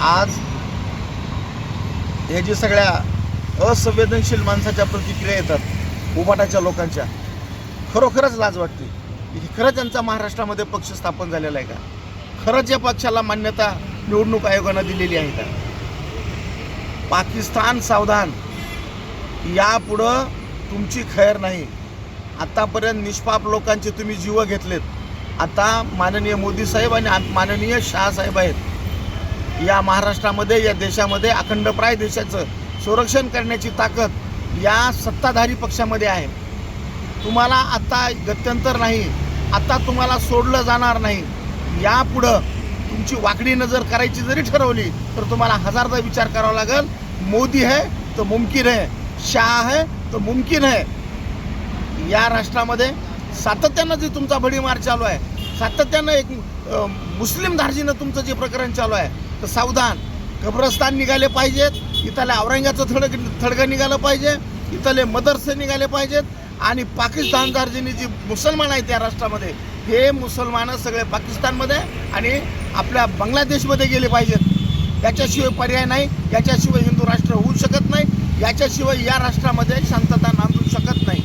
आज हे जे सगळ्या असंवेदनशील माणसाच्या प्रतिक्रिया येतात उबाटाच्या लोकांच्या खरोखरच लाज वाटते. की खरंच यांचा महाराष्ट्रामध्ये पक्ष स्थापन झालेला आहे का? खरंच या पक्षाला मान्यता निवडणूक आयोगानं दिलेली आहे का? पाकिस्तान सावधान. यापुढं तुमची खैर नाही. आत्तापर्यंत निष्पाप लोकांचे तुम्ही जीव घेतलेत. आता माननीय मोदी साहेब आणि आ- माननीय शहासाहेब आहेत. या महाराष्ट्रामध्ये या देशामध्ये अखंडप्राय देशाचं संरक्षण करण्याची ताकद या सत्ताधारी पक्षामध्ये आहे. तुम्हाला आत्ता गत्यंतर नाही आत्ता तुम्हाला सोडलं जाणार नाही. यापुढं तुमची वाकडी नजर करायची जरी ठरवली तर तुम्हाला हजारदा विचार करावा लागेल मोदी है तो मुमकिन है शाह है तो मुमकिन है. या राष्ट्रामध्ये सातत्यानं जे तुमचा भडीमार चालू आहे सातत्यानं एक मुस्लिम धार्जीनं तुमचं जे प्रकरण चालू आहे तर सावधान. कब्रस्तान निघाले पाहिजेत इथल्या औरंगाचं थडग थडगं निघालं पाहिजे इथले मदरसे निघाले पाहिजेत आणि पाकिस्तान धार्जीनी जी मुसलमान आहेत या राष्ट्रामध्ये हे मुसलमान सगळे पाकिस्तानमध्ये आणि आपल्या बांगलादेशमध्ये गेले पाहिजेत. याच्याशिवाय पर्याय नाही याच्याशिवाय हिंदू राष्ट्र होऊ शकत नाही याच्याशिवाय या राष्ट्रामध्ये शांतता नांदू शकत नाही.